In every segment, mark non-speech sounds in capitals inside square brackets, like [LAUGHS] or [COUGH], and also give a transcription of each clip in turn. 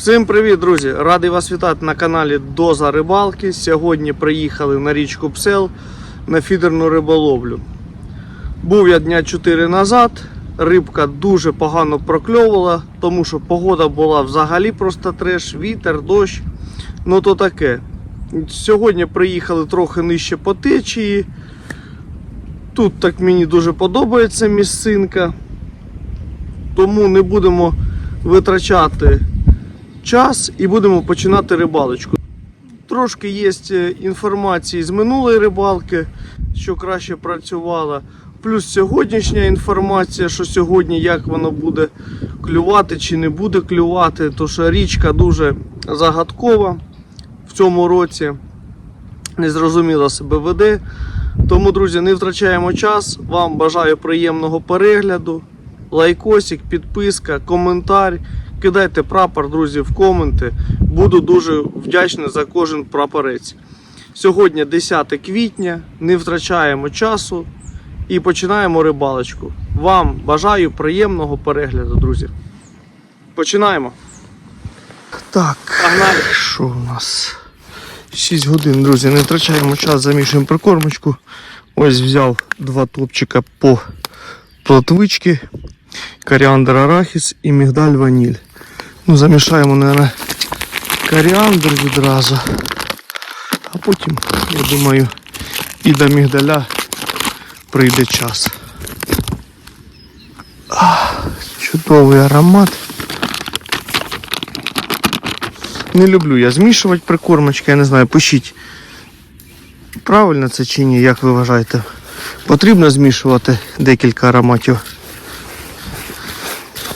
Всім привіт, друзі! Радий вас вітати на каналі Доза Рибалки. Сьогодні приїхали на річку Псел на фідерну риболовлю. Був я дня 4 назад. Рибка дуже погано прокльовувала, тому що погода була взагалі просто треш, вітер, дощ. Ну то таке. Сьогодні приїхали трохи нижче по течії. Тут так мені дуже подобається місцинка. Тому не будемо витрачати час і будемо починати рибалочку. Трошки є е, інформації з минулої рибалки, що краще працювала. Плюс сьогоднішня інформація, що сьогодні як воно буде клювати чи не буде клювати, то що річка дуже загадкова в цьому році. Незрозуміло себе веде. Тому, друзі, не втрачаємо час. Вам бажаю приємного перегляду. Лайкосик, підписка, коментар. Кидайте прапор, друзі, в коменти. Буду дуже вдячний за кожен прапорець. Сьогодні 10 квітня, не втрачаємо часу і починаємо рибалочку. Вам бажаю приємного перегляду, друзі. Починаємо. Так, Погнали. що у нас? 6 годин, друзі, не втрачаємо час, замішуємо прикормочку. Ось взяв два топчика по плотвички, коріандр арахіс і мігдаль ваніль. Ну, замішаємо, мабуть, коріандр відразу. А потім, я думаю, і до мігдаля прийде час. Ах, чудовий аромат. Не люблю я змішувати прикормочки, я не знаю, пишіть. Правильно це чи ні, як ви вважаєте? Потрібно змішувати декілька ароматів.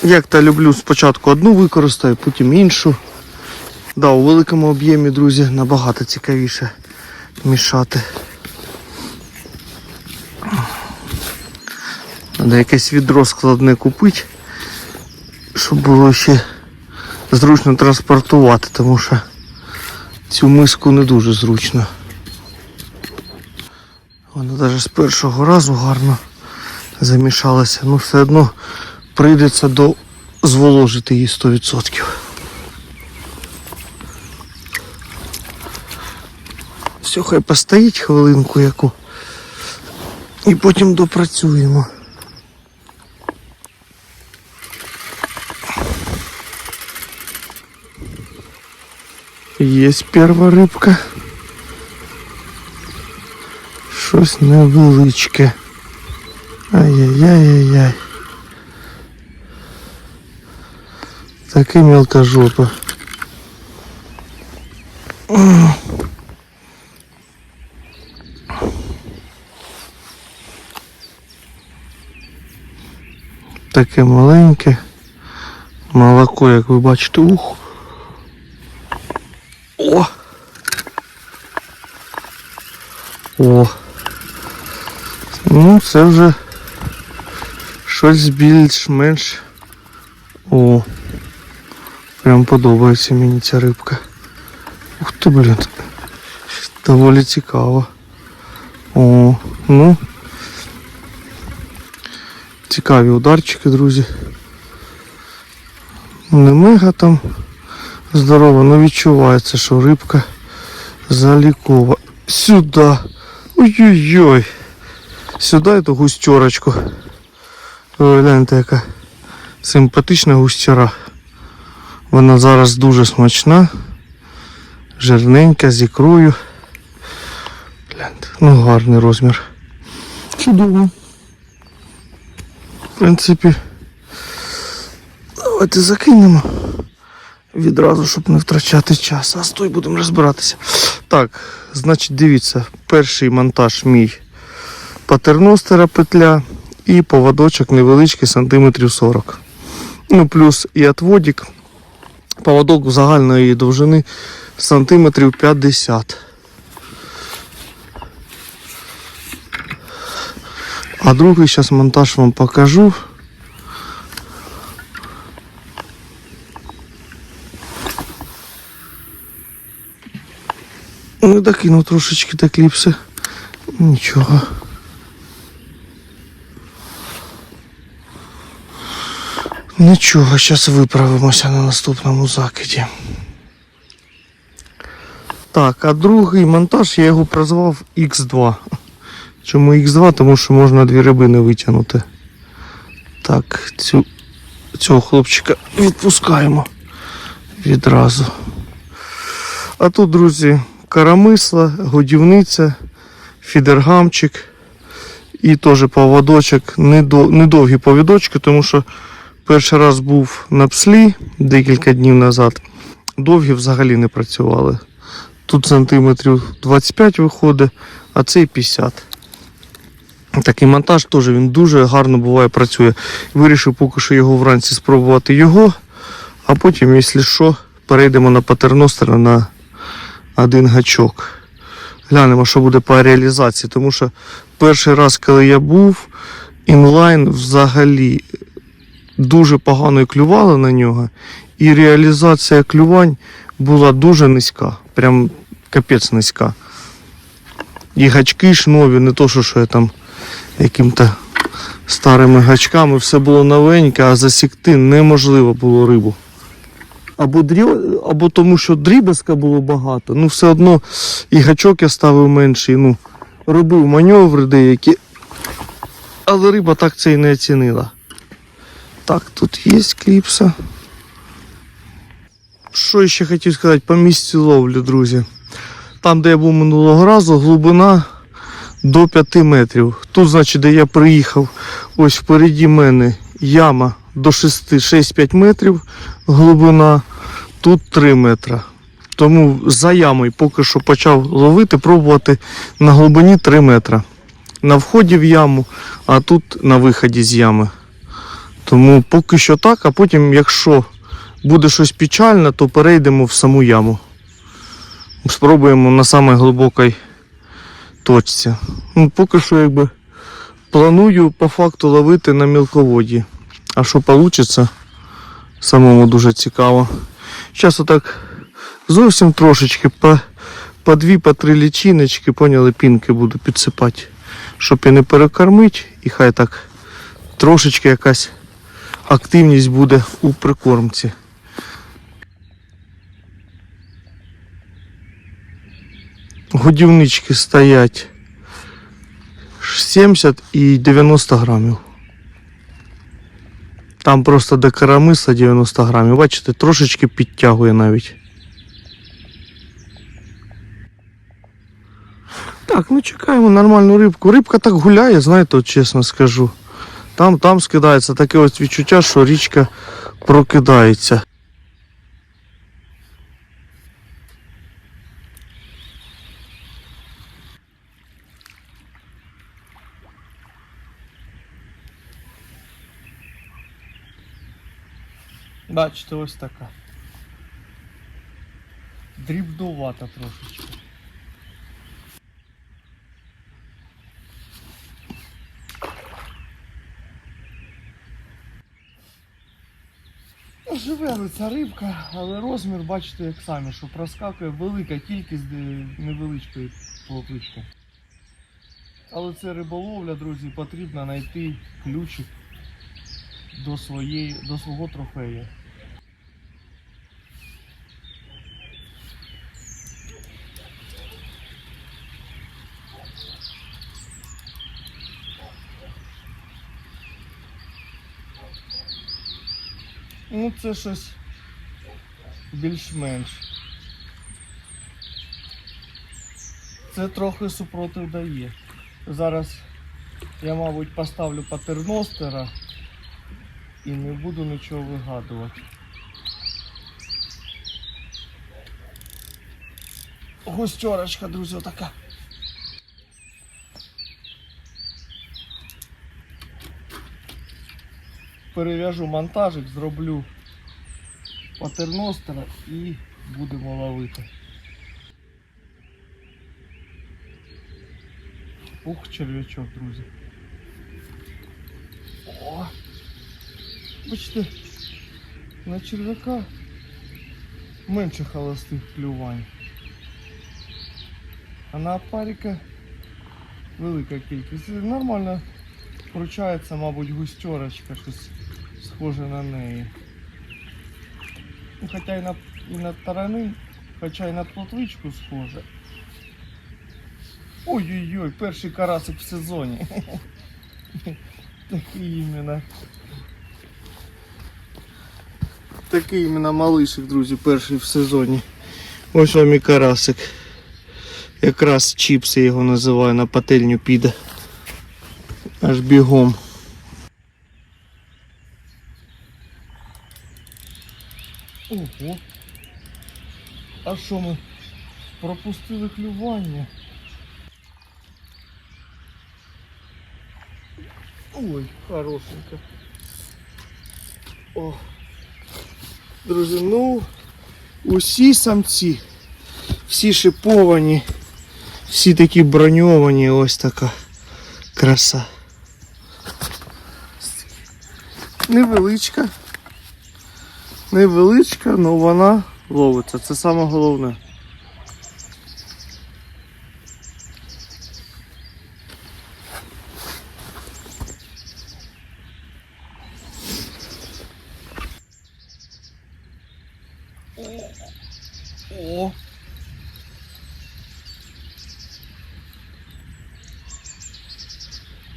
Як то люблю спочатку одну використаю, потім іншу. Да, у великому об'ємі, друзі, набагато цікавіше мішати. Треба якесь відро складне купити, щоб було ще зручно транспортувати, тому що цю миску не дуже зручно. Вона навіть з першого разу гарно замішалася, ну все одно прийдеться до зволожити її 100%. Все, хай постоїть хвилинку яку. І потім допрацюємо. Есть перша рибка. Щось невеличке. Ай-яй-яй-яй-яй. Таке мелкожопа. Таке маленьке. Молоко, як ви бачите, ух. О! О! Ну, це вже щось більш-менш. О! Прям подобається мені ця рибка. Ух ти, блін. Доволі цікаво. О, ну. Цікаві ударчики, друзі. Не мега там здорово, але відчувається, що рибка залікова. Сюди. Ой-ой-ой. Сюди эту густерочку. Гляньте, яка симпатична густера. Вона зараз дуже смачна, жирненька, з ікрою. Ну гарний розмір. Чудово. В принципі, давайте закинемо відразу, щоб не втрачати час. А стой будемо розбиратися. Так, значить, дивіться, перший монтаж мій патерностера петля і поводочок невеличкий сантиметрів 40. Ну, плюс і отводик. Поводок загальної довжини сантиметрів 50. А другий зараз монтаж вам покажу. Ну, докинув трошечки до кліпси. Нічого. Нічого, зараз виправимося на наступному закиді. Так, а другий монтаж я його прозвав X2. Чому X2? Тому що можна дві рибини витягнути. Так, цю, цього хлопчика відпускаємо відразу. А тут, друзі, карамисла, годівниця, фідергамчик і теж поводочок. Недовгі повідочки, тому що перший раз був на пслі декілька днів назад. Довгі взагалі не працювали. Тут сантиметрів 25 виходить, а цей 50. Такий монтаж теж він дуже гарно буває працює. Вирішив поки що його вранці спробувати його, а потім, якщо що, перейдемо на патерностера на один гачок. Глянемо, що буде по реалізації. Тому що перший раз, коли я був, інлайн взагалі дуже погано клювали на нього, і реалізація клювань була дуже низька. Прям капець низька. І гачки ж нові, не то, що, я там яким-то старими гачками, все було новеньке, а засікти неможливо було рибу. Або, дрі... або тому, що дрібезка було багато, ну все одно і гачок я ставив менший, ну, робив маневри деякі. Але риба так це і не оцінила. Так, тут є кліпса. Що ще хотів сказати по місці ловлі, друзі. Там, де я був минулого разу, глибина до 5 метрів. Тут, значить, де я приїхав, ось впереді мене яма до 6-5 метрів глибина, тут 3 метра. Тому за ямою поки що почав ловити, пробувати на глибині 3 метра. На вході в яму, а тут на виході з ями. Тому поки що так, а потім, якщо буде щось печальне, то перейдемо в саму яму. Спробуємо на самій глибокій точці. Ну, поки що якби планую по факту ловити на мілководі. А що вийде, самому дуже цікаво. Зараз отак зовсім трошечки по, по дві, по три лічиночки, поняли, пінки буду підсипати. Щоб і не перекормити, і хай так трошечки якась активність буде у прикормці. Годівнички стоять 70 і 90 грамів. Там просто до карамиса 90 грамів. Бачите, трошечки підтягує навіть. Так, ну чекаємо нормальну рибку. Рибка так гуляє, знаєте, от чесно скажу. Там, там скидається таке ось відчуття, що річка прокидається. Бачите, ось така. Дрібнувата трошечки. Живе ця рибка, але розмір, бачите, як самі, що проскакує велика кількість е, невеличкої плотички. Але це риболовля, друзі, потрібно знайти ключик до, своєї, до свого трофею. Ну, це щось більш-менш. Це трохи супротив дає. Зараз я, мабуть, поставлю патерностера і не буду нічого вигадувати. Густерочка, друзі, така. Перев'яжу монтажик, зроблю патерностера і будемо ловити. Ух, черв'ячок, друзі. О! Бачите, на черв'яка менше холостих клювань. А на опарика велика кількість. Нормально вручається, мабуть, густерочка, щось схоже на неї. Ну, хоча і на, і на тарани, хоча і на плотвичку схоже. Ой-ой-ой, перший карасик в сезоні. [LAUGHS] Такий іменно. Такий іменно малишик, друзі, перший в сезоні. Ось вам і карасик. Якраз чіпси його називаю, на пательню піде. Аж бігом. Що ми пропустили клювання? Ой, хорошенько. О. Друзі, ну усі самці, всі шиповані, всі такі броньовані, ось така краса. Невеличка. Невеличка, але вона ловиться. Це саме головне.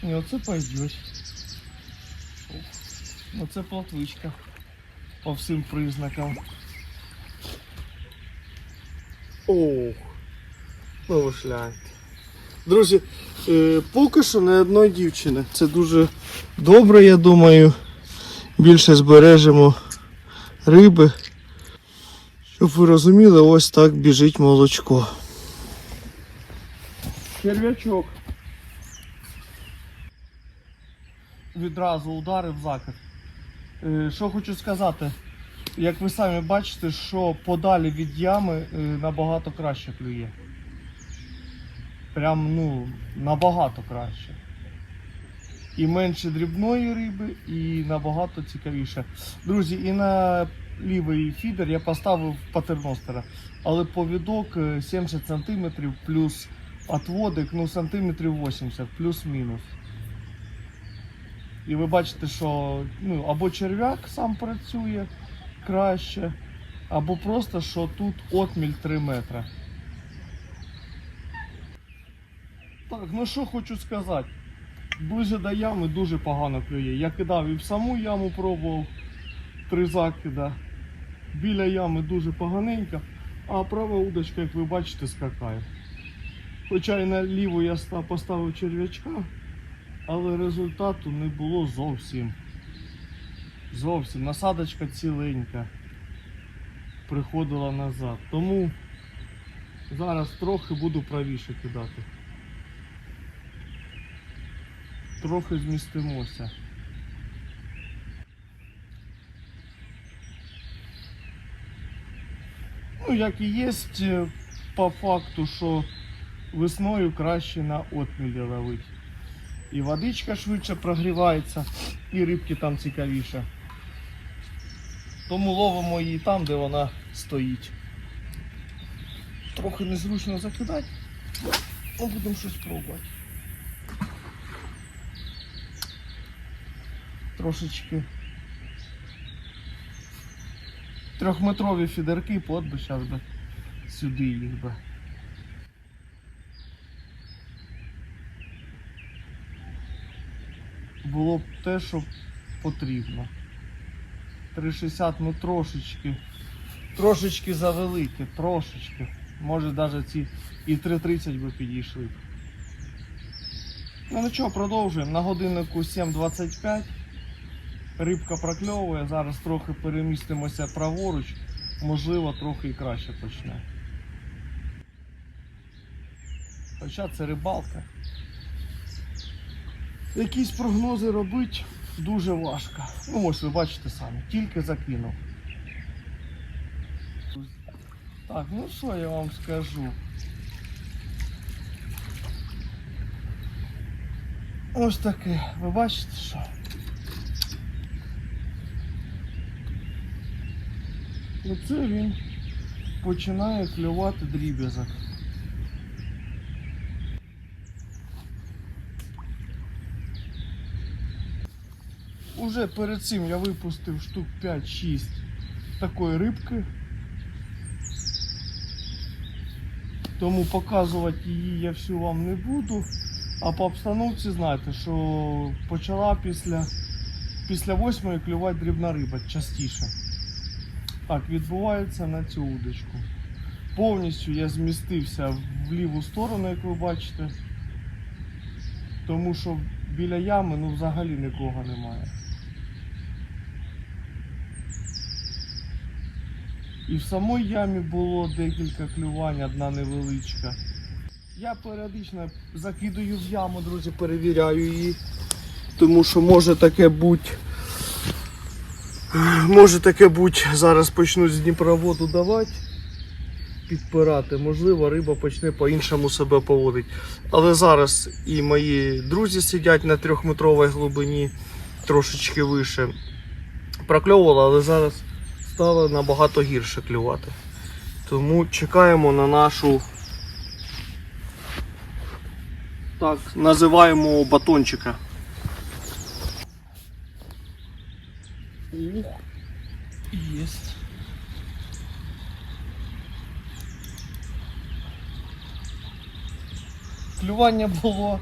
І оце пойдет. Оце плотвичка. По всім признакам. Ох. Ну ви ж гляньте. Друзі, е, поки що не одної дівчини. Це дуже добре, я думаю. Більше збережемо риби. Щоб ви розуміли, ось так біжить молочко. Черв'ячок. Відразу ударив закид. Е, Що хочу сказати, як ви самі бачите, що подалі від ями е, набагато краще клює. Прям ну, набагато краще. І менше дрібної риби, і набагато цікавіше. Друзі, і на лівий фідер я поставив патерностера, але повідок е, 70 см плюс отводик, ну сантиметрів 80 плюс-мінус. І ви бачите, що ну, або черв'як сам працює краще, або просто що тут отміль 3 метри. Так, ну що хочу сказати. Ближе до ями дуже погано клює. Я кидав і в саму яму пробував три закида. Біля ями дуже поганенько, а права удочка, як ви бачите, скакає. Хоча і на ліву я поставив черв'ячка, але результату не було зовсім. Зовсім. Насадочка ціленька приходила назад. Тому зараз трохи буду правіше кидати. Трохи змістимося. Ну, як і є по факту, що весною краще на отмілі ловити. І водичка швидше прогрівається, і рибки там цікавіше. Тому ловимо її там, де вона стоїть. Трохи незручно закидати, ну будемо щось пробувати. Трошечки трьохметрові фідерки, плот би зараз би сюди їх би. Було б те, що потрібно. 360 ну трошечки. Трошечки завелике, трошечки. Може навіть ці і 3.30 би підійшли. Ну нічого, продовжуємо. На годиннику 7.25. Рибка прокльовує, зараз трохи перемістимося праворуч, можливо, трохи і краще почне. Хоча це рибалка. Якісь прогнози робити дуже важко. Ну ось ви бачите самі, тільки закинув. Так, ну що я вам скажу? Ось таке, ви бачите що? Оце він починає клювати дріб'язок. Уже перед цим я випустив штук 5-6 такої рибки. Тому показувати її я всю вам не буду. А по обстановці знаєте, що почала після, після восьмої клювати дрібна риба частіше. Так, відбувається на цю удочку. Повністю я змістився в ліву сторону, як ви бачите. Тому що біля ями ну взагалі нікого немає. І в самій ямі було декілька клювань, одна невеличка. Я періодично закидаю в яму, друзі, перевіряю її. Тому що може таке бути. Може таке бути, зараз почнуть з Дніпра воду давати, підпирати. Можливо, риба почне по-іншому себе поводити. Але зараз і мої друзі сидять на трьохметровій глибині, трошечки вище. Прокльовували, але зараз стало набагато гірше клювати. Тому чекаємо на нашу так називаємо батончика. Ух, єсть. Клювання було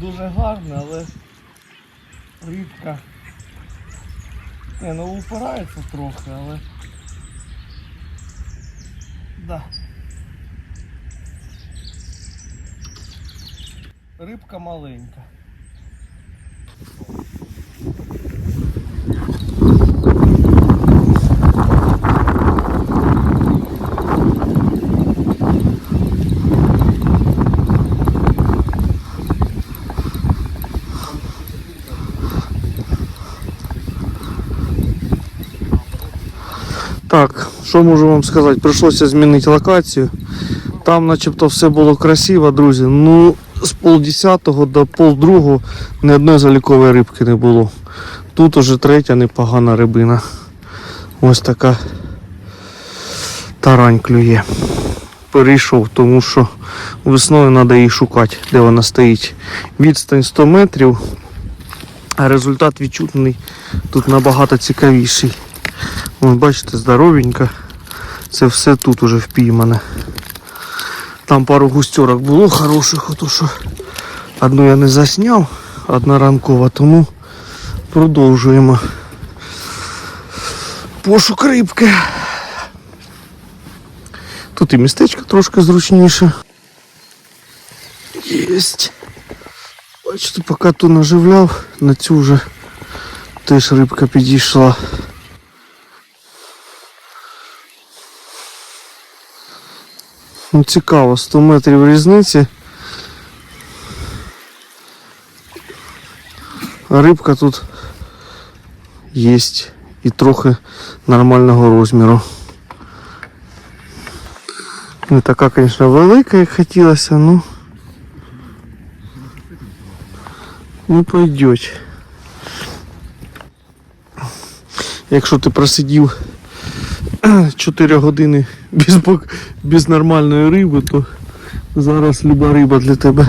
дуже гарне, але рибка не, ну упирається трохи, але да. Рибка маленька. Так, що можу вам сказати? Прийшлося змінити локацію. Там начебто все було красиво, друзі. Ну, з полдесятого до полдругого ні одної залікової рибки не було. Тут уже третя непогана рибина. Ось така тарань клює. Перейшов, тому що весною треба її шукати, де вона стоїть. Відстань 100 метрів, а результат відчутний тут набагато цікавіший. Вон, бачите, здоровенька. Це все тут уже впіймане. Там пару густерок було хороших, ото що одну я не засняв, одна ранкова, тому продовжуємо. Пошук рибки. Тут і містечко трошки зручніше. Єсть. Бачите, поки ту наживляв, на цю вже теж рибка підійшла. Ну, цікаво, 100 метрів різниці. Рибка тут є і трохи нормального розміру. Не така, звісно, велика, як хотілося, ну. Ну пойдет. Якщо ти просидів [CLEARS THROAT] 4 години без, без нормальної риби, то зараз люба риба для тебе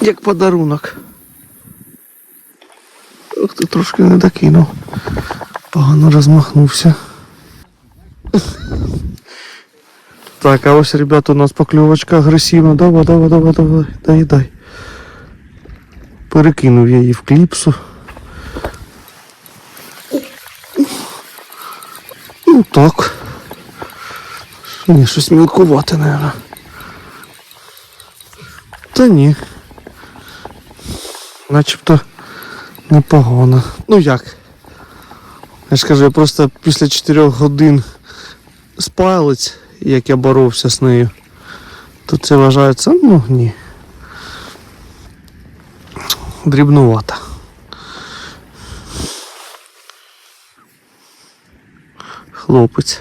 як подарунок. Ох, ти трошки не докинув. Погано розмахнувся. [LAUGHS] Так, а ось, ребята, у нас покльовочка агресивна. Давай, давай, давай, давай, дай, дай. Перекинув я її в кліпсу. Ну так. Ні, щось мілкувати, наверное. Та ні. Начебто непогано. Ну як? Я ж кажу, я просто після 4 годин спалець, як я боровся з нею, то це вважається, ну ні. Дрібнувато. Хлопець.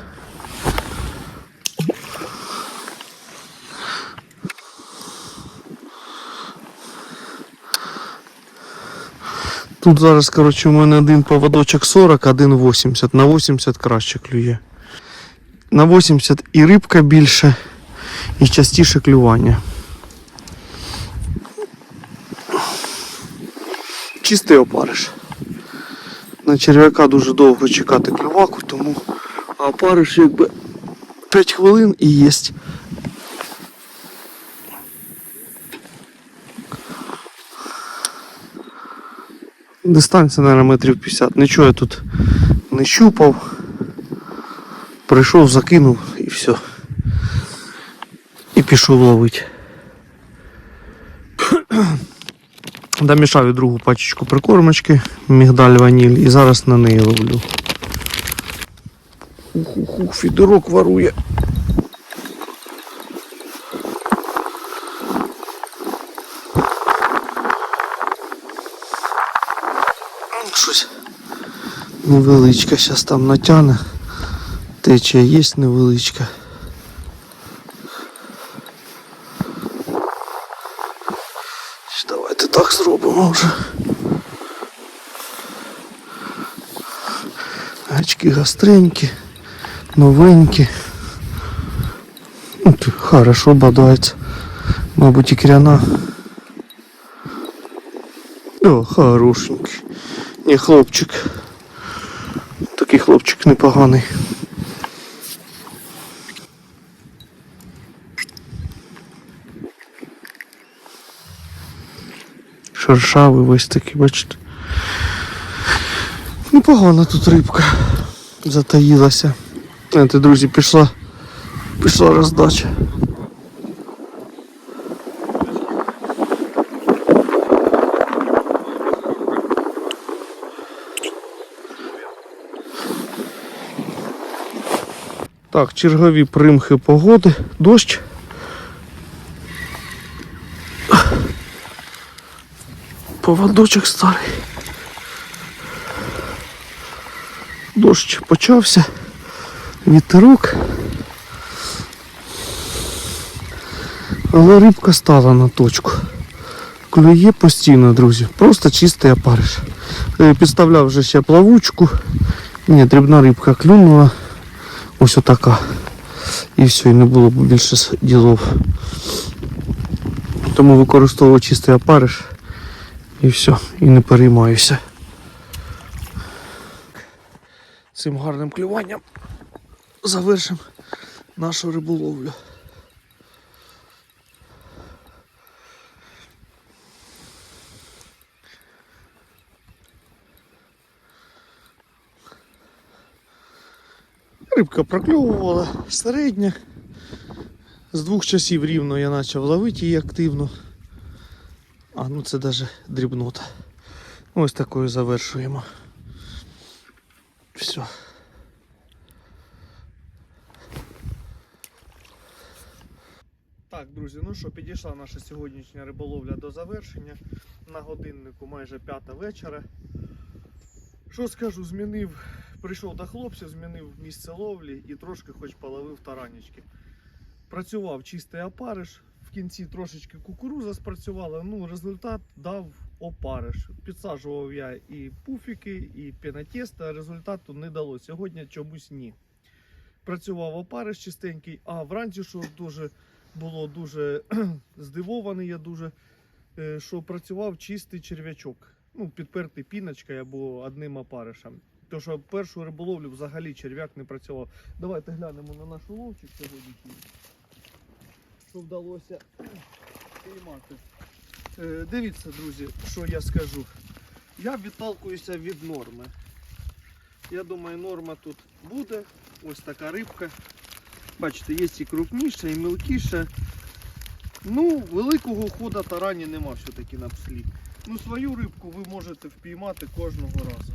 Тут зараз, коротше, у мене один поводочок 40, один 80. На 80 краще клює. На 80 і рибка більше, і частіше клювання. чистий опариш. На черв'яка дуже довго чекати клюваку, тому опариш якби 5 хвилин і єсть. Дистанція, мабуть, метрів 50. Нічого я тут не щупав. Прийшов, закинув і все. І пішов ловити. Домішав і другу пачечку прикормочки, мігдаль ваніль і зараз на неї ловлю. Ух-ух-ух, фідерок ворує. Щось невеличка, зараз там натягне. Течія є невеличка. Давайте так зробимо вже. Гачки гостренькі, новенькі. Хорошо бодається. Мабуть, і кряна. О, хорошенький. Не хлопчик. Такий хлопчик непоганий. Шершавий весь такий, бачите. Непогана тут рибка затаїлася. Знаєте, друзі, пішла, пішла роздача. Так, чергові примхи погоди, дощ. Поводочок старий. Дощ почався. Вітерок. Але рибка стала на точку. Клює постійно, друзі. Просто чистий опариш. Е, Підставляв вже ще плавучку. Ні, дрібна рибка клюнула. Ось отака. І все, і не було б більше ділов. Тому використовував чистий опариш. І все, і не переймаюся. Цим гарним клюванням завершимо нашу риболовлю. Рибка прокльовувала середня. З двох часів рівно я почав ловити її активно. А ну це навіть дрібнота. Ось такою завершуємо. Все. Так, друзі, ну що, підійшла наша сьогоднішня риболовля до завершення. На годиннику майже п'ята вечора. Що скажу, змінив, прийшов до хлопців, змінив місце ловлі і трошки хоч половив таранічки. Працював чистий опариш, в кінці трошечки кукуруза спрацювала, ну результат дав опариш. Підсаджував я і пуфіки, і пінотеста, результату не дало. Сьогодні чомусь ні. Працював опариш чистенький, а вранці, що дуже було дуже [CLEARS THROAT] здивований, я дуже, е, що працював чистий черв'ячок. Ну, підпертий піночкою або одним опаришем. То що першу риболовлю взагалі черв'як не працював. Давайте глянемо на наш уловчик сьогоднішній. Що вдалося [CLEARS THROAT] піймати. Е, дивіться, друзі, що я скажу. Я відталкуюся від норми. Я думаю, норма тут буде. Ось така рибка. Бачите, є і крупніша, і мілкіша. Ну, великого хода тарані нема все-таки на пслі. Ну, свою рибку ви можете впіймати кожного разу.